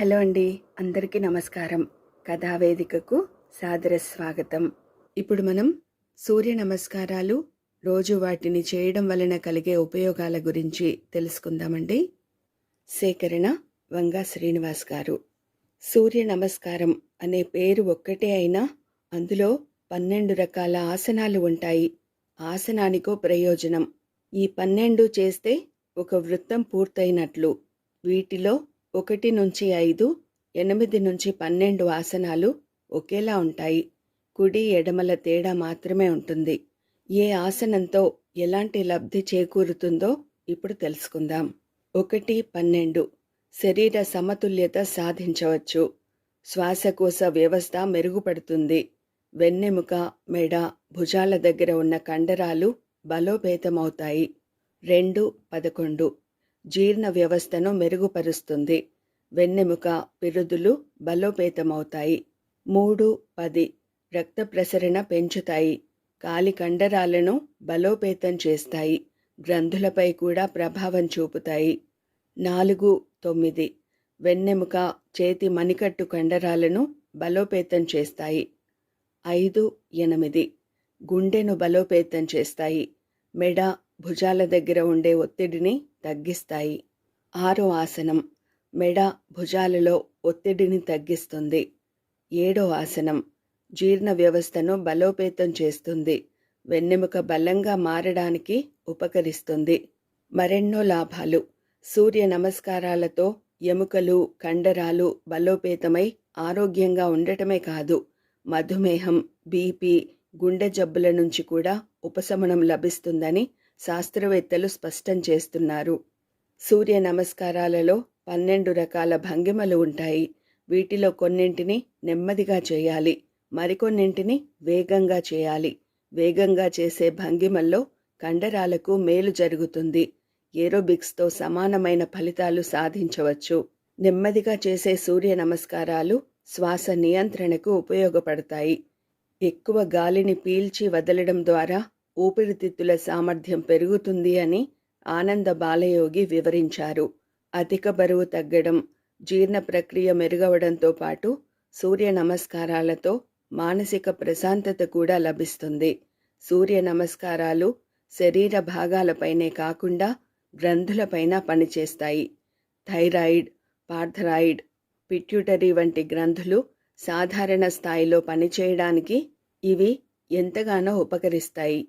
Hello అండి అందరికీ నమస్కారం. కథావేదికకు సాదర స్వాగతం ఇప్పుడు మనం సూర్య నమస్కారాలు రోజు వాటిని చేయడం వలన కలిగే ఉపయోగాల గురించి తెలుసుకుందామండి. సేకరణ వంగా శ్రీనివాస్ గారు. సూర్య నమస్కారం అనే పేరు ఒక్కటే అయినా అందులో పన్నెండు రకాల ఆసనాలు ఉంటాయి. ఆసనానికో ప్రయోజనం. ఈ పన్నెండు చేస్తే ఒక వృత్తం పూర్తయినట్లు. వీటిలో ఒకటి నుంచి ఐదు ఎనిమిది నుంచి పన్నెండు ఆసనాలు ఒకేలా ఉంటాయి. కుడి ఎడమల తేడా మాత్రమే ఉంటుంది. ఏ ఆసనంతో ఎలాంటి లబ్ధి చేకూరుతుందో ఇప్పుడు తెలుసుకుందాం. ఒకటి పన్నెండు. శరీర సమతుల్యత సాధించవచ్చు. శ్వాసకోశ వ్యవస్థ మెరుగుపడుతుంది. వెన్నెముక మెడ భుజాల దగ్గర ఉన్న కండరాలు బలోపేతమవుతాయి. రెండు పదకొండు. జీర్ణ వ్యవస్థను మెరుగుపరుస్తుంది. వెన్నెముక పిరుదులు బలోపేతమవుతాయి. మూడు పది. రక్త ప్రసరణ పెంచుతాయి. కాలి కండరాలను బలోపేతం చేస్తాయి. గ్రంథులపై కూడా ప్రభావం చూపుతాయి. నాలుగు తొమ్మిది. వెన్నెముక చేతి మణికట్టు కండరాలను బలోపేతం చేస్తాయి. ఐదు ఎనిమిది. గుండెను బలోపేతం చేస్తాయి. మెడ భుజాల దగ్గర ఉండే ఒత్తిడిని తగ్గిస్తాయి. ఆరో ఆసనం మెడ భుజాలలో ఒత్తిడిని తగ్గిస్తుంది. ఏడో ఆసనం జీర్ణ వ్యవస్థను బలోపేతం చేస్తుంది. వెన్నెముక బలంగా మారడానికి ఉపకరిస్తుంది. మరెన్నో లాభాలు. సూర్య నమస్కారాలతో ఎముకలు కండరాలు బలోపేతమై ఆరోగ్యంగా ఉండటమే కాదు మధుమేహం బీపీ గుండె జబ్బుల నుంచి కూడా ఉపశమనం లభిస్తుందని శాస్త్రవేత్తలు స్పష్టం చేస్తున్నారు. సూర్య నమస్కారాలలో పన్నెండు రకాల భంగిమలు ఉంటాయి. వీటిలో కొన్నింటిని నెమ్మదిగా చేయాలి. మరికొన్నింటిని వేగంగా చేయాలి. వేగంగా చేసే భంగిమల్లో కండరాలకు మేలు జరుగుతుంది. ఏరోబిక్స్తో సమానమైన ఫలితాలు సాధించవచ్చు. నెమ్మదిగా చేసే సూర్య నమస్కారాలు శ్వాస నియంత్రణకు ఉపయోగపడతాయి. ఎక్కువ గాలిని పీల్చి వదలడం ద్వారా ఊపిరితిత్తుల సామర్థ్యం పెరుగుతుంది అని ఆనంద బాలయోగి వివరించారు. అధిక బరువు తగ్గడం జీర్ణ ప్రక్రియ మెరుగవడంతో పాటు సూర్య నమస్కారాలతో మానసిక ప్రశాంతత కూడా లభిస్తుంది. సూర్య నమస్కారాలు శరీర భాగాలపైనే కాకుండా గ్రంథులపైన పనిచేస్తాయి. థైరాయిడ్ పార్థరాయిడ్ పిట్యూటరీ వంటి గ్రంథులు సాధారణ స్థాయిలో పనిచేయడానికి ఇవి ఎంతగానో ఉపకరిస్తాయి.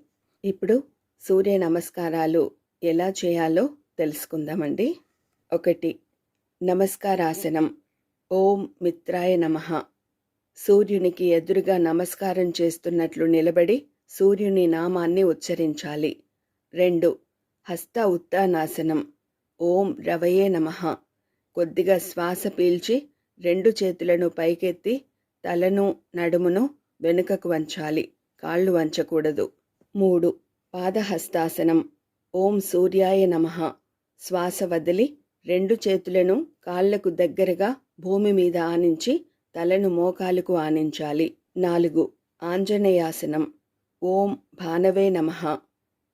ఇప్పుడు సూర్య నమస్కారాలు ఎలా చేయాలో తెలుసుకుందామండి. ఒకటి నమస్కారాసనం. ఓం మిత్రాయ నమః. సూర్యునికి ఎదురుగా నమస్కారం చేస్తున్నట్లు నిలబడి సూర్యుని నామాన్ని ఉచ్చరించాలి. రెండు హస్త ఉత్తానాసనం. ఓం రవయే నమః. కొద్దిగా శ్వాస పీల్చి రెండు చేతులను పైకెత్తి తలను నడుమును వెనుకకు వంచాలి. కాళ్ళు వంచకూడదు. మూడు. పాదహస్తాసనం. ఓం సూర్యాయ నమః. శ్వాస వదిలి రెండు చేతులను కాళ్ళకు దగ్గరగా భూమి మీద ఆనించి తలను మోకాలుకు ఆనించాలి. నాలుగు. ఆంజనేయాసనం. ఓం భానవే నమః.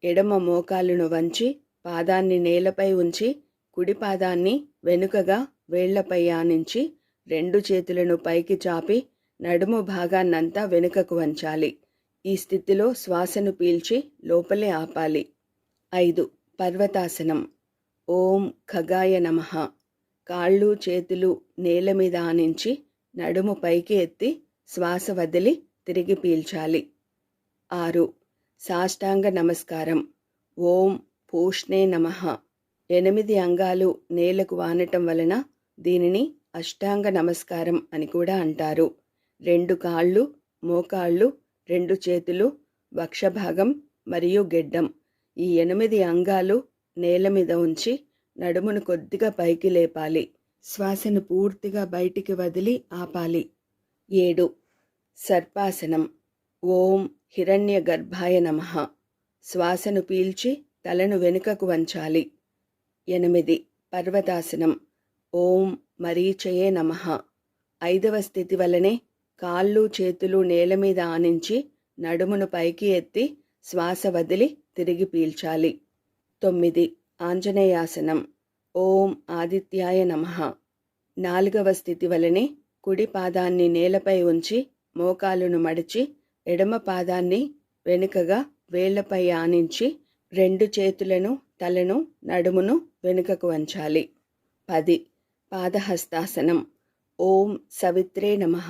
ఎడమ మోకాలును వంచి పాదాన్ని నేలపై ఉంచి కుడి పాదాన్ని వెనుకగా వేళ్ళపై ఆనించి రెండు చేతులను పైకి చాపి నడుము భాగాన్నంతా వెనుకకు వంచాలి. ఈ స్థితిలో శ్వాసను పీల్చి లోపలే ఆపాలి. ఐదు. పర్వతాసనం. ఓం ఖగాయ నమః. కాళ్ళు చేతులు నేల మీద ఆనించి నడుము పైకి ఎత్తి శ్వాస వదిలి తిరిగి పీల్చాలి. ఆరు. సాష్టాంగ నమస్కారం. ఓం పూష్ణే నమః. ఎనిమిది అంగాలు నేలకు వానటం వలన దీనిని అష్టాంగ నమస్కారం అని కూడా అంటారు. రెండు కాళ్ళు మోకాళ్ళు రెండు చేతులు వక్షభాగం మరియు గెడ్డం. ఈ ఎనిమిది అంగాలు నేల మీద ఉంచి నడుమును కొద్దిగా పైకి లేపాలి. శ్వాసను పూర్తిగా బయటికి వదిలి ఆపాలి. ఏడు. సర్పాసనం. ఓం హిరణ్య గర్భాయ నమ. శ్వాసను పీల్చి తలను వెనుకకు వంచాలి. ఎనిమిది. పర్వతాసనం. ఓం మరీచయే నమ. ఐదవ స్థితి వలనే కాళ్ళు చేతులు నేల మీద ఆనించి నడుమును పైకి ఎత్తి శ్వాస వదిలి తిరిగి పీల్చాలి. తొమ్మిది. ఆంజనేయాసనం. ఓం ఆదిత్యాయ నమ. నాలుగవ స్థితి వలనే కుడి పాదాన్ని నేలపై ఉంచి మోకాలును మడిచి ఎడమ పాదాన్ని వెనుకగా వేళ్ళపై ఆనించి రెండు చేతులను తలను నడుమును వెనుకకు వంచాలి. పది. పాదహస్తాసనం. ఓం సవిత్రే నమః.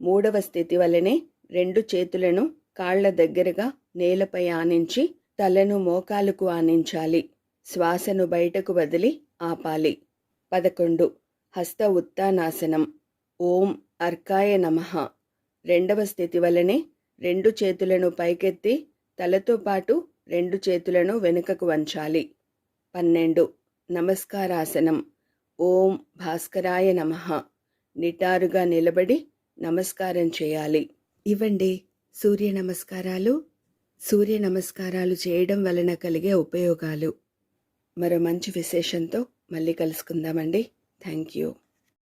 మూడవ స్థితి వలనే రెండు చేతులను కాళ్ళ దగ్గరగా నేలపై ఆనించి తలను మోకాలుకు ఆనించాలి. శ్వాసను బయటకు వదిలి ఆపాలి. పదకొండు. హస్త ఉత్తానాసనం. ఓం అర్కాయ నమః. రెండవ స్థితి వలనే రెండు చేతులను పైకెత్తి తలతో పాటు రెండు చేతులను వెనుకకు వంచాలి. పన్నెండు. నమస్కారాసనం. ఓం భాస్కరాయ నమః. నిటారుగా నిలబడి నమస్కారం చేయాలి. ఇవ్వండి. సూర్య నమస్కారాలు. సూర్య నమస్కారాలు చేయడం వలన కలిగే ఉపయోగాలు. మరో మంచి విశేషంతో మళ్ళీ కలుసుకుందామండి. Thank you.